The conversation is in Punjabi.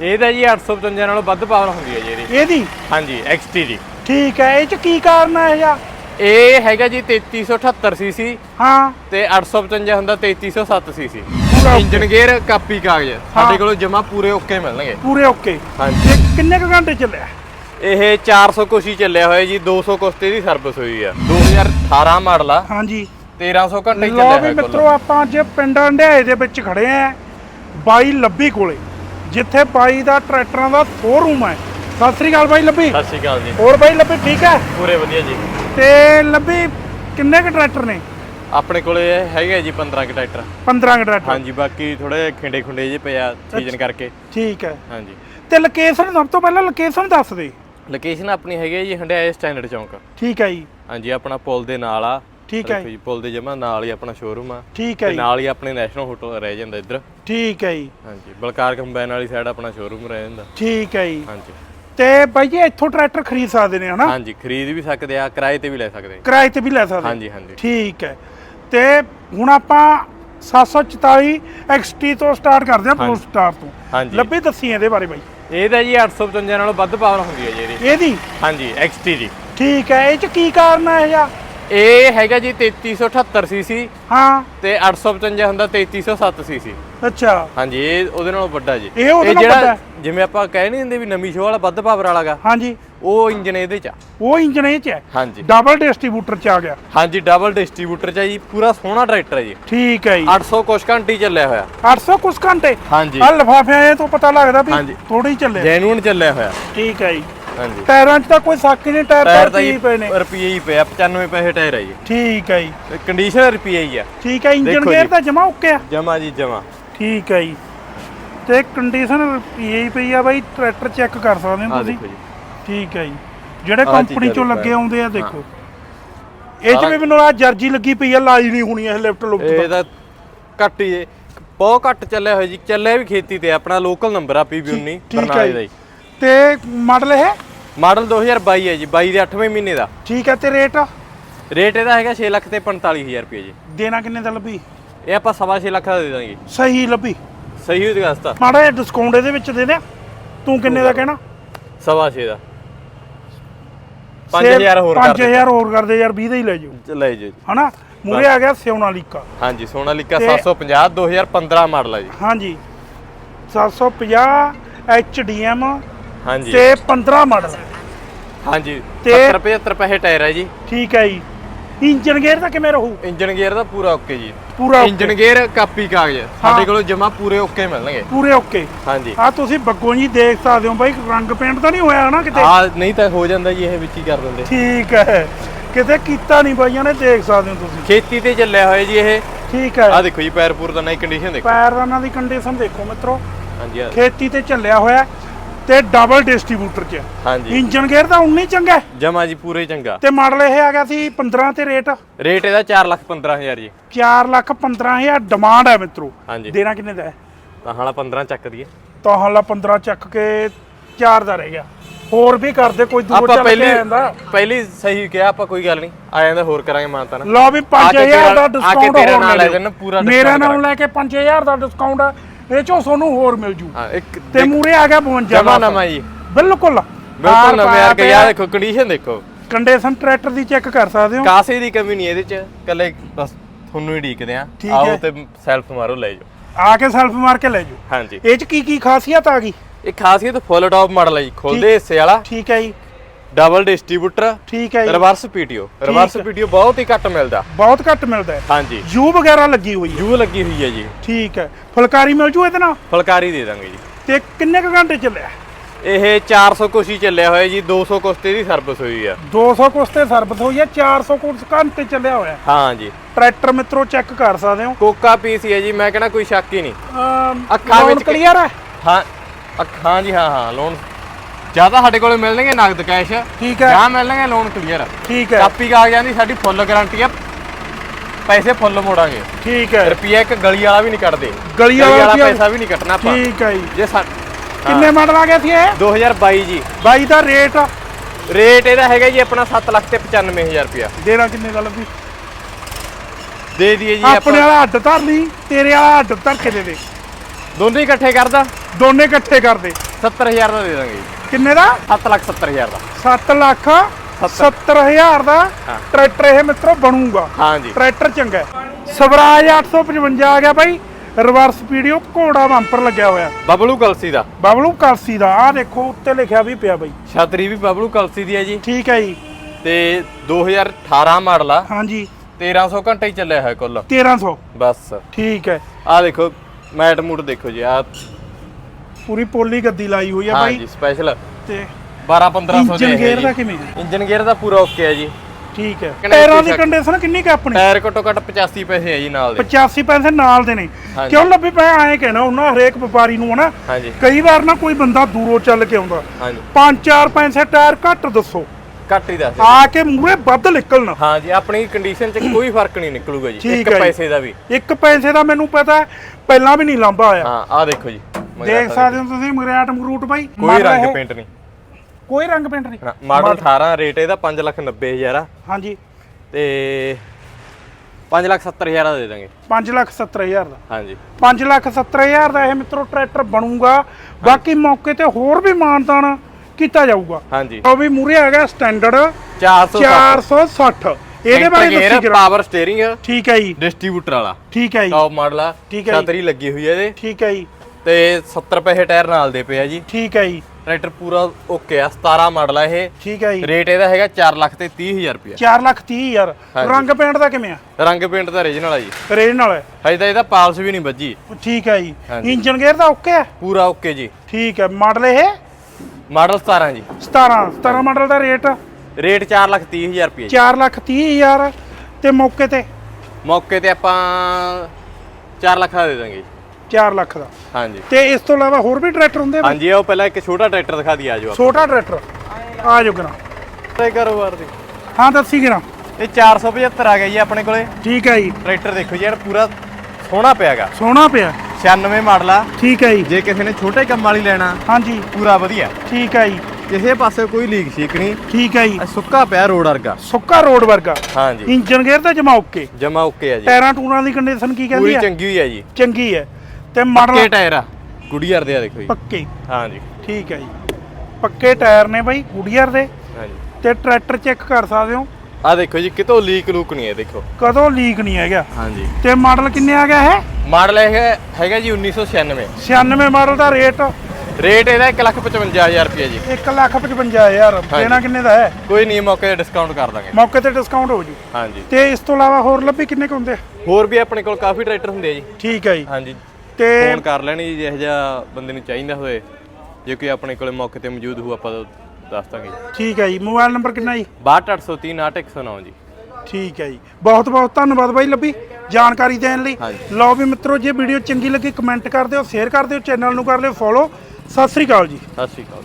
ਇਹ ਤਾਂ ਜੀ 855 ਨਾਲੋਂ ਵੱਧ ਪਾਵਰ ਹੁੰਦੀ ਹੈ ਜੀ ਇਹਦੀ। ਇਹਦੀ? ਹਾਂਜੀ XT ਦੀ। ਠੀਕ ਹੈ ਇਹ ਚ ਕੀ ਕਾਰਨ ਹੈ ਇਹ ਇਹ ਹੈਗਾ ਜੀ 3378 ਸੀਸੀ ਹਾਂ। ਤੇ 855 ਹੁੰਦਾ 3307 ਸੀਸੀ। ਇੰਜਨ ਗੇਅਰ ਕਾਪੀ ਕਾਗਜ਼। ਸਾਡੇ ਕੋਲੋਂ ਜਮਾ ਪੂਰੇ ਓਕੇ ਮਿਲਣਗੇ। ਪੂਰੇ ਓਕੇ। ਹਾਂਜੀ। ਤੇ ਕਿੰਨੇ ਕੁ ਘੰਟੇ ਚੱਲਿਆ? ਇਹ 400 ਕੁਛ ਹੀ ਚੱਲਿਆ ਹੋਇਆ ਜੀ 200 ਕੁਛ ਤੇ ਦੀ ਸਰਵਿਸ ਹੋਈ ਆ। 2018 ਮਾਡਲ ਆ। ਹਾਂਜੀ। 1300 ਘੰਟੇ ਲੋ ਚੱਲਿਆ ਵੀ ਹੋਇਆ ਮਿੱਤਰੋ ਆਪਾਂ ਅੱਜ ਪਿੰਡ ਹੰਡਿਆਏ ਦੇ ਵਿੱਚ ਖੜੇ ਆਂ। ਬਾਈ ਲੱਭੀ ਕੋਲੇ। ਜਿੱਥੇ ਬਾਈ ਦਾ ਟਰੈਕਟਰਾਂ ਦਾ ਸ਼ੋਰੂਮ ਹੈ। ਸਤਿ ਸ੍ਰੀ ਅਕਾਲ ਬਾਈ ਲੱਭੀ। ਸਤਿ ਸ਼੍ਰੀ ਅਕਾਲ ਜੀ। ਹੋਰ ਬਾਈ ਲੱਭੀ ਠੀਕ ਹੈ? ਪੂਰੇ ਵਧੀਆ ਜੀ। ਤੇ ਲੱਭੀ ਕਿੰਨੇ ਕੁ ਟਰੈਕਟਰ ਨੇ? ਆਪਣੇ ਕੋਲੇ ਹੈਗਾ ਜੀ 15 ਕੁ ਟਰੈਕਟਰ। 15 ਕੁ ਟਰੈਕਟਰ। ਹਾਂਜੀ ਬਾਕੀ ਥੋੜੇ ਖਿੰਡੇ ਖੁੰਡੇ ਜਿਹੇ ਪਏ ਆ ਸੀਜ਼ਨ ਕਰਕੇ। ਠੀਕ ਹੈ। ਹਾਂਜੀ। ਤੇ ਲੋਕੇਸ਼ਨ ਸਭ ਤੋਂ ਪਹਿਲਾਂ ਲੋਕੇਸ਼ਨ ਦੱਸ ਦੇ। ਲੋਕੇਸ਼ਨ ਆਪਣੀ ਹੈਗੀ ਹੈ ਜੀ ਹੰਡਿਆਏ ਸਟੈਂਡਰਡ ਚੌਂਕ। ਠੀਕ ਹੈ ਜੀ। ਹਾਂਜੀ ਆਪਣਾ ਪੁਲ ਦੇ ਨਾਲ ਆ। ਠੀਕ ਹੈ ਜੀ। ਪੁਲ ਦੇ ਜਮਾ ਨਾਲ ਹੀ ਆਪਣਾ ਸ਼ੋਰੂਮ ਆ। ਠੀਕ ਹੈ ਤੇ ਜੀ। ਨਾਲ ਹੀ ਆਪਣੇ ਨੈਸ਼ਨਲ ਹੋਟਲ ਰਹਿ ਜਾਂਦਾ ਇੱਧਰ। ਠੀਕ ਹੈ ਜੀ। ਹਾਂਜੀ ਬਲਕਾਰ ਕੰਬਾਈਨ ਵਾਲੀ ਸਾਈਡ ਆਪਣਾ ਸ਼ੋਰੂਮ ਰਹਿ ਜਾਂਦਾ। ਠੀਕ ਹੈ ਜੀ। ਹਾਂਜੀ। ਤੇ ਬਾਈ ਜੀ ਇੱਥੋਂ ਟਰੈਕਟਰ ਖਰੀਦ ਸਕਦੇ ਨੇ ਹਨਾ? ਹਾਂਜੀ ਖਰੀਦ ਵੀ ਸਕਦੇ ਆ ਕਿਰਾਏ ਤੇ ਵੀ ਲੈ ਸਕਦੇ ਆ। ਕਿਰਾਏ ਤੇ ਵੀ ਲੈ ਸਕਦੇ ਹਾਂਜੀ ਹਾਂਜੀ। ਠੀਕ ਹੈ। ਤੇ ਹੁਣ ਆਪਾਂ 744 XT ਤੋਂ ਸਟਾਰਟ ਕਰਦੇ ਹਾਂ ਫੋਰ ਸਟਾਰ ਤੋਂ। ਹਾਂਜੀ। ਲੱਭੀ ਦੱਸੀ ਇਹਦੇ ਬਾਰੇ ਬਾਈ? ਇਹ ਤਾਂ ਜੀ 855 ਨਾਲੋਂ ਵੱਧ ਪਾਵਰ ਹੁੰਦੀ ਹੈ ਜੀ ਇਹਦੀ। ਇਹਦੀ? ਹਾਂਜੀ XT ਦੀ। ਠੀਕ ਹੈ ਇਹ ਚ ਕੀ ਕਾਰਨ ਹੈ ਇਹ ਇਹ ਹੈਗਾ ਜੀ 3378 ਸੀਸੀ ਹਾਂ। ਤੇ 855 ਹੁੰਦਾ 3307 ਸੀਸੀ ਅੱਛਾ। ਹਾਂਜੀ ਇਹ ਉਹਦੇ ਨਾਲੋਂ ਵੱਡਾ ਜੀ। ਇਹ ਉਹਦੇ ਨਾਲੋਂ ਜਿਹੜਾ ਵੱਡਾ? ਜਿਵੇਂ ਆਪਾਂ ਕਹਿ ਨਹੀਂ ਦਿੰਦੇ ਵੀ ਨਵੀਂ ਸ਼ੋਅ ਵਾਲਾ ਵੱਧ ਪਾਵਰ ਵਾਲਾਗਾ ਹਾਂਜੀ। ਉਹ ਇੰਜਨ ਇਹਦੇ ਚ ਆ। ਉਹ ਇੰਜਨ ਇਹ ਚ ਹੈ? ਹਾਂਜੀ। ਡਬਲ ਡਿਸਟ੍ਰੀਬਿਊਟਰ ਚ ਆ ਗਿਆ। ਹਾਂਜੀ ਡਬਲ ਡਿਸਟ੍ਰੀਬਿਊਟਰ ਚ ਆ ਜੀ ਪੂਰਾ ਸੋਹਣਾ ਟਰੈਕਟਰ ਹੈ ਜੀ। ਠੀਕ ਹੈ ਜੀ। 800 ਕੁਛ ਘੰਟੇ ਚੱਲਿਆ ਹੋਇਆ। 800 ਕੁਛ ਘੰਟੇ? ਹਾਂਜੀ। ਆ ਲਫਾਫਿਆਂ ਤੋਂ ਪਤਾ ਲੱਗਦਾ ਵੀ। ਥੋੜੀ ਚੱਲੇ ਜੈਨੂਨ ਚੱਲਿਆ ਹੋਇਆ। ਠੀਕ ਹੈ ਜੀ। ਹਾਂਜੀ। ਟਾਇਰਾਂ 'ਚ ਤਾਂ ਕੋਈ ਸ਼ੱਕ ਹੀ ਨਹੀਂ ਟਾਇਰ ਤਾਂ ਜੀ ਪਏ ਨੇ। ਰੁਪਈਏ ਹੀ ਪਿਆ 95 ਪੈਸੇ ਟਾਇਰ ਹੈ ਜੀ। ਠੀਕ ਹੈ ਜੀ। ਕੰਡੀਸ਼ਨ ਰੁਪਈਏ ਹੀ ਆ। ਠੀਕ ਹੈ ਇੰਜਨ ਗੇਅਰ। ਤਾਂ ਜਮਾ ਓਕੇ ਆ। ਜਮਾ ਜੀ ਜਮਾ। ਠੀਕ ਹੈ ਜੀ। ਤੇ ਕੰਡੀਸ਼ਨ ਇਹ ਪਈ ਆ ਬਾਈ ਟਰੈਕਟਰ ਚੈੱਕ ਕਰ ਸਕਦੇ ਹੋ ਆ ਤੁਸੀਂ। ਠੀਕ ਹੈ ਜੀ। ਜਿਹੜੇ ਕੰਪਨੀ ਚੋਂ ਲੱਗੇ। ਆਉਂਦੇ ਆ ਦੇਖੋ। ਇਹ ਚ ਵੀ ਮੈਨੂੰ ਆ ਜਰਜੀ ਲੱਗੀ ਪਈ ਆ ਲਾਈ ਨਹੀਂ ਹੋਣੀ ਇਹ ਲਿਫਟ ਇਹ ਲੁਫਟ ਤਾਂ ਘੱਟ ਹੀ ਹੈ। ਬਹੁਤ ਘੱਟ ਚੱਲਿਆ ਹੋਇਆ ਜੀ। ਚੱਲਿਆ ਵੀ ਖੇਤੀ ਤੇ ਆ, ਆਪਣਾ ਲੋਕਲ ਨੰਬਰ ਆ PB19 ਠੀਕ ਹੈ ਬਰਨਾਲੇ ਦਾ ਤੇ ਮਾਡਲ ਇਹ? ਮਾਡਲ 2022 ਹੈ ਜੀ 22 ਦੇ 8ਵੇਂ ਮਹੀਨੇ ਦਾ। ਠੀਕ ਹੈ ਤੇ ਰੇਟ? ਰੇਟ ਇਹਦਾ ਹੈਗਾ 6 ਲੱਖ ਤੇ 45000 ਰੁਪਏ ਜੀ। ਦੇਣਾ ਕਿੰਨੇ ਦਾ ਲੱਭੀ? ਇਹ ਆਪਾਂ ਸਵਾ ਛੇ ਲੱਖ ਦਾ ਦੇ ਦਾਂਗੇ। ਸਹੀ ਲੱਭੀ। ਸਹੀ ਹੋਈ ਦੱਸਤਾ ਮਾੜਾ ਜਿਹਾ ਡਿਸਕਾਊਂਟ ਇਹਦੇ ਵਿੱਚ ਦੇ ਦੇ ਤੂੰ ਕਿੰਨੇ ਦਾ ਕਹਿਣਾ? ਸਵਾ ਛੇ ਦਾ। 5000 ਹੋਰ ਕਰ ਦੇ। 5000 ਹੋਰ ਕਰਦੇ ਯਾਰ 20 ਦਾ ਹੀ ਲੈ ਜਾਓ। ਲੈ ਜੀ। ਹਨਾ? ਮੂਰੇ ਆ ਗਿਆ ਸਿਉਨਾਲੀਕਾ ਹਾਂਜੀ ਸੋਨਾਲੀਕਾ ਤੇ- 750 2015 ਮਾਡਲ ਹੈ ਜੀ। ਹਾਂਜੀ। 750 HDM ਹਾਂਜੀ। ਤੇ 15 ਮਾਡਲ ਹਾਂਜੀ ਤੇ- 70 75 ਪੈਸੇ ਟਾਇਰ ਹੈ ਜੀ। ਠੀਕ ਹੈ ਜੀ। ਇੰਜਨ ਗੇਅਰ ਤਾਂ ਕਿਵੇਂ ਰਹੂ? ਇੰਜਨ ਗੇਅਰ ਦਾ ਪੂਰਾ ਓਕੇ ਜੀ। ਪੂਰਾ okay, ਇੰਜਨ ਗੇਅਰ ਕਾਪੀ ਕਾਗਜ਼। ਸਾਡੇ ਕੋਲੋਂ ਜਮਾ ਪੂਰੇ ਓਕੇ ਮਿਲਣਗੇ। ਪੂਰੇ ਓਕੇ ਹਾਂਜੀ। ਆ ਤੁਸੀਂ ਬੱਗੋ ਜੀ ਦੇਖ ਸਕਦੇ ਹੋ ਬਾਈ ਰੰਗ ਪੇਂਟ ਤਾਂ ਨਹੀਂ ਹੋਇਆ ਨਾ ਕਿਤੇ? ਆ ਨਹੀਂ ਤਾਂ ਹੋ ਜਾਂਦਾ ਜੀ ਇਹ ਵਿੱਚ ਹੀ ਕਰ ਦਿੰਦੇ। ਠੀਕ ਹੈ। ਕਿਤੇ ਕੀਤਾ ਨਹੀਂ ਬਾਈਆਂ ਨੇ ਦੇਖ ਸਕਦੇ ਹੋ ਤੁਸੀਂ। ਖੇਤੀ ਤੇ ਚੱਲਿਆ ਹੋਇਆ ਜੀ ਇਹ। ਠੀਕ ਆ ਹੈ ਦੇਖੋ ਜੀ ਪੈਰਪੂਰ ਦਾ ਨਈ ਕੰਡੀਸ਼ਨ ਦੇਖੋ। ਪੈਰਾਂ ਦੀ ਕੰਡੀਸ਼ਨ ਦੇਖੋ ਮਿੱਤਰੋ। ਹਾਂਜੀ ਆ- ਖੇਤੀ ਤੇ ਚੱਲਿਆ ਹੋਇਆ। ਹੈ ਤੇ ਡਬਲ ਡਿਸਟ੍ਰੀਬਿਊਟਰ ਚ। ਹਾਂਜੀ। ਇੰਜਨ ਗੇਅਰ ਤਾਂ 19 ਚੰਗਾ ਹੈ। ਜਮਾ ਜੀ ਪੂਰੇ ਹੀ ਚੰਗਾ। ਤੇ ਮਾਡਲ ਇਹ ਆ ਗਿਆ ਸੀ 15 ਤੇ ਰੇਟ ਰੇਟ ਇਹਦਾ 4 ਲੱਖ 15000 ਜੀ। 4 ਲੱਖ 15000 ਡਿਮਾਂਡ ਹੈ ਮਿੱਤਰੋ। ਹਾਂਜੀ। ਦੇਣਾ ਕਿੰਨੇ ਦਾ ਹੈ? ਤਾਂ ਹਾਲਾ 15 ਚੱਕ ਦਈਏ। ਤਾਂ ਹਾਲਾ 15 ਚੱਕ ਕੇ 4 ਦਾ ਰਹਿ ਗਿਆ। ਹੋਰ ਵੀ ਕਰਦੇ ਕੋਈ ਦੂਰ ਆਪਾਂ ਚੱਲ ਕੇ ਪਹਿਲੀ ਆ ਜਾਂਦਾ ਪਹਿਲੀ ਸਹੀ ਕਿਹਾ ਆਪਾਂ ਕੋਈ ਗੱਲ ਨਹੀਂ। ਆ ਜਾਂਦਾ ਹੋਰ ਕਰਾਂਗੇ ਮਾਨਤਾ ਨਾ ਲਓ ਵੀ 5000 ਤੇਰਾ- ਦਾ ਆ ਕੇ ਡਿਸਕਾਊਂਟ ਤੇਰਾ ਨਾਂ ਲੈ। ਦੇਣਾ, ਪੂਰਾ ਮੇਰਾ discount ਨਾਮ ਲੈ ਕੇ 5000 ਦਾ ਡਿਸਕਾਊਂਟ ਇਹ ਚੋਂ ਤੁਹਾਨੂੰ ਹੋਰ ਮਿਲ ਜੂ। ਹਾਂ ਇੱਕ ਤੇ ਮੂਰੇ ਆ ਗਿਆ 52 ਜਮਾ ਨਵਾਂ ਜੀ। ਬਿਲਕੁਲ। ਬਿਲਕੁਲ ਨਵਾਂ ਯਾਰ ਕਿ ਯਾਰ ਦੇਖੋ ਕੰਡੀਸ਼ਨ ਦੇਖੋ। ਕੰਡੀਸ਼ਨ ਟਰੈਕਟਰ ਦੀ ਚੈੱਕ ਕਰ ਸਕਦੇ ਹੋ? ਕਾਸੇ ਦੀ ਕਮੀ ਨਹੀਂ ਇਹਦੇ ਚ। ਕੱਲੇ ਬਸ ਤੁਹਾਨੂੰ ਹੀ ਢੀਕਦੇ ਆ ਆਓ। ਤੇ ਸੈਲਫ ਮਾਰੋ ਲੈ ਜਾਓ। ਆ ਕੇ ਸੈਲਫ ਮਾਰ ਕੇ ਲੈ ਜਾਓ। ਹਾਂਜੀ। ਇਹ ਚ ਕੀ ਕੀ ਖਾਸੀਅਤ ਆ ਗਈ? ਇਹ ਖਾਸੀਅਤ ਫੁੱਲ ਟਾਪ ਮਾਡਲ ਹੈ ਜੀ। ਖੋਲਦੇ ਹਿੱਸੇ ਵਾਲਾ। ਠੀਕ ਹੈ ਜੀ। ਡਬਲ ਡਿਸਟ੍ਰੀਬਿਊਟਰ ਠੀਕ ਹੈ ਜੀ। Reverse PTO. ਰਿਵਰਸ। ਪੀਟੀਓ ਬਹੁਤ ਹੀ ਘੱਟ ਮਿਲਦਾ। ਬਹੁਤ ਘੱਟ ਮਿਲਦਾ ਹੈ। ਹਾਂਜੀ। ਯੂ ਵਗੈਰਾ ਲੱਗੀ ਹੋਈ ਹੈ। ਜੂ ਲੱਗੀ ਹੋਈ ਹੈ ਜੀ। ਠੀਕ ਹੈ। ਫੁਲਕਾਰੀ ਮਿਲ ਜੂ ਇਹਦੇ ਨਾਲ? ਫੁਲਕਾਰੀ ਦੇ ਦਾਂਗੇ ਜੀ। ਤੇ ਕਿੰਨੇ ਕੁ ਘੰਟੇ ਚੱਲਿਆ? ਇਹ 400 ਕੁਛ ਹੀ ਚੱਲਿਆ ਹੋਇਆ ਜੀ। 200 ਕੁਛ ਤੇ ਦੀ ਸਰਵਿਸ ਹੋਈ ਆ। 200 ਕੁਸ ਤੇ ਸਰਵਿਸ ਹੋਈ ਹੈ 400 ਕੁਸ ਘੰਟੇ ਚੱਲਿਆ ਹੋਇਆ। ਹੈ। ਜੀ। ਟਰੈਕਟਰ ਮਿੱਤਰੋ ਚੈੱਕ ਕਰ ਸਕਦੇ ਹੋ? ਕੋਕਾ ਪੀਸ ਹੀ ਹੈ ਜੀ। ਮੈਂ ਕਹਿੰਦਾ ਕੋਈ ਸ਼ੱਕ ਹੀ ਨਹੀਂ। ਅੱਖਾਂ ਲੋਨ ਵਿੱਚ ਕਿ- ਕਲੀਅਰ ਹੈ? ਹਾਂ। ਅੱਖਾਂ ਜੀ ਹਾਂ ਹਾਂ ਲੋਨ ਜ਼ਿਆਦਾ ਸਾਡੇ ਕੋਲੇ ਮਿਲਣਗੇ ਨਗਦ ਕੈਸ਼। ਠੀਕ ਹੈ। ਜਾਂ ਮਿਲਣਗੇ ਲੋਨ ਕਲੀਅਰ ਠੀਕ ਹੈ। ਕਾਪੀ ਕਾਗਜ਼ਾਂ ਦੀ ਸਾਡੀ ਫੁੱਲ ਗਾਰੰਟੀ ਆ। ਪੈਸੇ ਫੁੱਲ ਮੋੜਾਂਗੇ। ਠੀਕ ਹੈ। ਰੁਪਈਆ ਇੱਕ ਗਲੀ ਵਾਲਾ ਵੀ ਨਹੀਂ ਕੱਟਦੇ ਗਲੀ ਵਾਲਾ? ਪੈਸਾ ਵੀ ਨਹੀਂ ਕੱਟਣਾ ਆਪਾਂ। ਠੀਕ ਹੈ ਜੀ। ਜੇ ਕਿੰਨੇ ਮਾਡਲ ਆ ਗਿਆ ਸੀ ਇਹ? 2022 ਜੀ। ਬਾਈ ਦਾ ਰੇਟ ਰੇਟ ਇਹਦਾ ਹੈਗਾ ਜੀ ਆਪਣਾ 7 ਲੱਖ ਤੇ 95000 ਰੁਪਇਆ ਦੇਣਾ ਕਿੰਨੇ ਦਾ ਲੱਭੀ ਦੇ ਦਈਏ ਜੀ ਆਪਣੇ ਆਪਾਂ ਵਾਲਾ ਹੱਡ ਧਰ ਲਈ ਤੇਰੇ ਵਾਲਾ ਹੱਡ ਧਰ ਕੇ ਦੇ ਦੇ। ਦੋਨੇ ਹੀ ਇਕੱਠੇ ਕਰਦਾ। ਦੋਨੇ ਇਕੱਠੇ ਕਰ ਦੇ। 70000 ਦਾ ਦੇ ਦਾਂਗੇ ਜੀ। ਕਿੰਨੇ ਦਾ? 7 ਲੱਖ 70000 ਦਾ। 7 ਲੱਖ 70000 ਦਾ। ਟਰੈਕਟਰ ਇਹ ਮਿੱਤਰੋ ਬਣੂਗਾ। ਹਾਂ ਜੀ ਟਰੈਕਟਰ ਚੰਗਾ। ਸਵਰਾਜ 855 ਆ ਗਿਆ ਬਾਈ। ਰਿਵਰਸ ਵੀਡੀਓ ਘੋੜਾ ਬੰਪਰ ਲੱਗਿਆ ਹੋਇਆ। ਬਬਲੂ ਕਲਸੀ ਦਾ। ਬਬਲੂ ਕਾਲਸੀ ਦਾ। ਆ ਦੇਖੋ ਉੱਤੇ ਲਿਖਿਆ ਵੀ ਪਿਆ ਬਾਈ। ਛਤਰੀ ਵੀ ਬਬਲੂ ਕਲਸੀ ਦੀ ਹੈ ਜੀ। ਠੀਕ ਹੈ ਜੀ। ਤੇ 2018 ਮਾਡਲ ਆ। ਹਾਂਜੀ। 1300 ਘੰਟੇ ਹੀ ਚੱਲਿਆ ਹੋਇਆ ਕੁੱਲ। 1300 ਬਸ। ਠੀਕ ਹੈ। ਆ ਦੇਖੋ ਮੈਟ ਮੂਡ ਦੇਖੋ ਜੀ ਆ ਪੂਰੀ ਪੋਲੀ ਗੱਦੀ ਲਾਈ ਹੋਈ ਆ ਬਾਈ। ਜੀ ਸਪੈਸ਼ਲ ਤੇ 12 1500 ਦੇ ਇੰਜਨ ਗੇਅਰ ਦਾ ਕਿਵੇਂ? ਜੀ ਇੰਜਨ ਗੇਅਰ ਦਾ ਪੂਰਾ ਓਕੇ ਹੈ ਜੀ। ਠੀਕ ਹੈ। ਟਾਇਰਾਂ ਦੀ? ਕੰਡੀਸ਼ਨ ਕਿੰਨੀ ਕੁ ਆਪਣੀ? ਟਾਇਰ ਘੱਟੋ ਘੱਟ 85 ਪੈਸੇ ਹੈ ਜੀ ਨਾਲ ਦੇ। 85 ਪੈਸੇ ਨਾਲ ਦੇ ਨੇ। ਹਾਂਜੀ। ਕਿਉਂ ਲੱਭੀ? ਪਏ ਐਂ ਕਹਿਣਾ ਉਹਨਾਂ ਹਰੇਕ ਵਪਾਰੀ ਨੂੰ ਹਨਾ ਹਾਂਜੀ। ਕਈ ਵਾਰ ਨਾ ਕੋਈ ਬੰਦਾ ਦੂਰੋਂ ਚੱਲ ਕੇ ਆਉਂਦਾ। ਹਾਂਜੀ। 5-4 ਪੈਸੇ ਟਾਇਰ ਘੱਟ ਦੱਸੋ। ਘੱਟ ਹੀ ਦੱਸ ਆ ਕੇ ਮੂਰੇ ਵੱਧ ਨਿਕਲਣ। ਹਾਂ ਜੀ ਆਪਣੀ ਕੰਡੀਸ਼ਨ 'ਚ ਕੋਈ ਫ਼ਰਕ ਨਹੀਂ ਨਿਕਲੂਗਾ ਜੀ। ਇੱਕ। ਪੈਸੇ ਦਾ ਵੀ। ਇੱਕ ਪੈਸੇ ਦਾ ਮੈਨੂੰ ਪਤਾ ਪਹਿਲਾਂ ਵੀ ਨਹੀਂ ਲੰਬਾ ਆਇਆ। ਹਾਂ ਆ ਦੇਖੋ ਜੀ। ਦੇਖ ਆ ਸਕਦੇ ਹੋ ਤੁਸੀਂ ਮਗਰਾਟ ਮਗਰੂਟ ਬਾਈ ਕੋਈ ਰੰਗ ਪੇਂਟ ਨਹੀਂ। ਕੋਈ ਰੰਗ ਪੇਂਟ ਨਹੀਂ। ਮਾਡਲ 18 ਰੇਟ ਇਹਦਾ 590000 ਆ। ਹਾਂਜੀ। ਤੇ 570000 ਦਾ ਦੇ ਦਾਂਗੇ। 570000 ਦਾ। ਹਾਂਜੀ। 570000 ਦਾ ਇਹ ਮਿੱਤਰੋ ਟਰੈਕਟਰ ਬਣੂਗਾ। ਬਾਕੀ ਮੌਕੇ ਤੇ ਹੋਰ ਵੀ ਮਾਨਤਾਨ ਕੀਤਾ ਜਾਊਗਾ। ਹਾਂਜੀ। ਉਹ ਵੀ ਮੂਰੇ ਹੈਗਾ ਸਟੈਂਡਰਡ 400 460 ਇਹਦੇ ਬਾਰੇ ਦੱਸੀ ਜਰਾ। ਪਾਵਰ ਸਟੀਅਰਿੰਗ ਠੀਕ ਹੈ ਜੀ। ਡਿਸਟ੍ਰੀਬਿਊਟਰ ਵਾਲਾ। ਠੀਕ ਹੈ ਜੀ। ਟੌਪ ਮਾਡਲ ਆ। ਠੀਕ ਹੈ। ਛਤਰੀ ਲੱਗੀ ਹੋਈ ਹੈ ਇਹਦੇ। ਠੀਕ ਹੈ ਜੀ। ਤੇ 70 ਪੈਸੇ ਟਾਇਰ ਨਾਲ ਦੇ ਪਏ ਆ ਜੀ। ਠੀਕ ਹੈ ਜੀ। ਟਰੈਕਟਰ ਪੂਰਾ ਓਕੇ ਆ 17 ਮਾਡਲ ਆ ਇਹ। ਠੀਕ ਹੈ ਜੀ। ਰੇਟ ਇਹਦਾ ਹੈਗਾ 4 ਲੱਖ ਤੇ 30000 ਰੁਪਇਆ। 4 ਲੱਖ 30 ਹਜ਼ਾਰ। ਹਾਂਜੀ। ਰੰਗ ਪੇਂਟ ਦਾ ਕਿਵੇਂ ਆ? ਰੰਗ ਪੇਂਟ ਦਾ ਰੀਜਨਲ ਆ ਜੀ। ਰੇਜ ਨਾਲ ਹੈ। ਹਜੇ ਤਾਂ ਇਹਦਾ ਪਾਲਸ ਵੀ ਨਹੀਂ ਵੱਜੀ। ਠੀਕ ਹੈ ਜੀ। ਇੰਜਨ ਗੇਅਰ ਦਾ ਓਕੇ ਹੈ? ਪੂਰਾ ਓਕੇ ਜੀ। ਠੀਕ ਹੈ। ਮਾਡਲ ਇਹ? ਮਾਡਲ 17 ਜੀ। 17 17 ਮਾਡਲ ਦਾ ਰੇਟ? ਰੇਟ 4 ਲੱਖ 30000 ਰੁਪਇਆ ਜੀ। 4 ਲੱਖ 30 ਹਜ਼ਾਰ। ਤੇ ਮੌਕੇ ਤੇ? ਮੌਕੇ ਤੇ ਆਪਾਂ 4 ਲੱਖ ਦਾ ਦੇ ਦਾਂਗੇ 4 ਲੱਖ ਦਾ। ਹਾਂਜੀ। ਤੇ ਇਸ ਤੋਂ ਇਲਾਵਾ ਹੋਰ ਵੀ ਟਰੈਕਟਰ ਹੁੰਦੇ ਆ ਹਾਂਜੀ ਉਹ ਪਹਿਲਾਂ ਇੱਕ ਛੋਟਾ ਟਰੈਕਟਰ ਦਿਖਾ ਦੀ ਆਜੋ ਛੋਟਾ ਟਰੈਕਟਰ। ਆ ਕਿਰਾ ਤੇ ਕਾਰੋਬਾਰ ਦੀ। ਹਾਂ ਦੱਸੀ ਕਿਰਾ ਇਹ 475 ਆ ਗਿਆ ਜੀ ਆਪਣੇ ਕੋਲੇ। ਠੀਕ ਹੈ ਜੀ। ਟਰੈਕਟਰ ਦੇਖੋ ਜੀ ਯਾਰ ਪੂਰਾ ਸੋਹਣਾ ਪਿਆਗਾ ਸੋਹਣਾ ਪਿਆ। 96 ਮਾਡਲ ਆ। ਠੀਕ ਹੈ ਜੀ। ਜੇ ਕਿਸੇ ਨੇ ਛੋਟੇ ਕੰਮ ਵਾਲੀ ਲੈਣਾ ਹਾਂਜੀ। ਪੂਰਾ ਵਧੀਆ। ਠੀਕ ਹੈ ਜੀ। ਕਿਸੇ ਪਾਸੇ ਕੋਈ ਲੀਕ ਸ਼ੀਕ ਨਹੀਂ। ਠੀਕ ਹੈ ਜੀ। ਸੁੱਕਾ ਪਿਆ ਰੋਡ ਵਰਗਾ। ਸੁੱਕਾ ਰੋਡ ਵਰਗਾ। ਹਾਂਜੀ। ਇੰਜਨ ਗੇਅਰ ਤਾਂ ਜਮਾ ਓਕੇ। ਜਮਾ ਓਕੇ ਆ ਜੀ। ਟਾਇਰਾਂ ਟੂਰਾਂ ਦੀ ਕੰਡੀਸ਼ਨ ਕੀ ਕਹਿੰਦੀ ਪੂਰੀ ਹੈ ਚੰਗੀ ਹੋਈ ਆ ਜੀ। ਚੰਗੀ ਹੈ। ਤੇ ਪੱਕੇ ਮਾਡਲ ਟਾਇਰ ਆ। ਗੁੜੀਅਰ ਦੇ ਆ ਦੇਖੋ ਜੀ। ਪੱਕੇ। ਹਾਂਜੀ। ਠੀਕ ਹੈ ਜੀ। ਪੱਕੇ ਟਾਇਰ ਨੇ ਬਾਈ ਗੁਡੀਅਰ ਦੇ। ਹਾਂਜੀ। ਤੇ ਟਰੈਕਟਰ ਚੈੱਕ ਕਰ ਸਕਦੇ ਹੋ? ਆ ਦੇਖੋ ਜੀ ਕਿਤੋਂ ਲੀਕ ਲੂਕ ਨਹੀਂ ਹੈ ਦੇਖੋ। ਕਦੋਂ ਲੀਕ ਨਹੀਂ ਹੈਗਾ? ਹਾਂਜੀ। ਤੇ ਮਾਡਲ ਕਿੰਨੇ ਆ ਗਿਆ ਹੈ ਮਾਡਲ ਇਹ ਹੈਗਾ ਜੀ 1996 96 ਮਾਡਲ ਦਾ ਰੇਟ ਰੇਟ ਇਹਦਾ 155000 ਰੁਪਏ ਜੀ। 155000 ਦੇਣਾ ਕਿੰਨੇ ਦਾ ਹੈ? ਕੋਈ ਨਹੀਂ ਮੌਕੇ ਤੇ ਡਿਸਕਾਊਂਟ ਕਰ ਦਾਂਗੇ। ਮੌਕੇ ਤੇ ਡਿਸਕਾਊਂਟ ਹੋ ਜੂ। ਹਾਂਜੀ। ਤੇ ਇਸ ਤੋਂ ਇਲਾਵਾ ਹੋਰ ਲੱਭੀ ਕਿੰਨੇ ਕੁ ਹੁੰਦੇ? ਆ? ਹੋਰ ਵੀ ਆਪਣੇ ਕੋਲ ਕਾਫੀ ਟਰੈਕਟਰ ਹੁੰਦੇ ਆ ਜੀ। ਠੀਕ ਹੈ ਜੀ। ਹਾਂਜੀ। ਤੇ ਫੋਨ ਕਰ ਲੈਣੀ ਜੀ ਜਿਹੋ ਜਿਹਾ ਬੰਦੇ ਨੂੰ ਚਾਹੀਦਾ ਹੋਏ ਜੇ ਕੋਈ ਆਪਣੇ ਕੋਲੇ ਮੌਕੇ ਤੇ ਮੌਜੂਦ ਹੋ ਆਪਾਂ ਦੱਸ ਦਾਂਗੇ ਜੀ। ਠੀਕ ਹੈ ਜੀ ਮੋਬਾਈਲ ਨੰਬਰ ਕਿੰਨਾ ਜੀ? 62830 8109 ਜੀ। ਠੀਕ ਹੈ ਜੀ ਬਹੁਤ ਬਹੁਤ ਧੰਨਵਾਦ ਬਾਈ ਲੱਭੀ ਜਾਣਕਾਰੀ ਦੇਣ ਲਈ। ਲਓ ਵੀ ਮਿੱਤਰੋ ਜੇ ਵੀਡੀਓ ਚੰਗੀ ਲੱਗੀ ਕਮੈਂਟ ਕਰ ਦਿਓ ਸ਼ੇਅਰ ਕਰ ਦਿਓ ਚੈਨਲ ਨੂੰ ਕਰ ਲਿਓ ਫੋਲੋ ਸਤਿ ਸ੍ਰੀ ਅਕਾਲ ਜੀ। ਸਤਿ ਸ਼੍ਰੀ ਅਕਾਲ।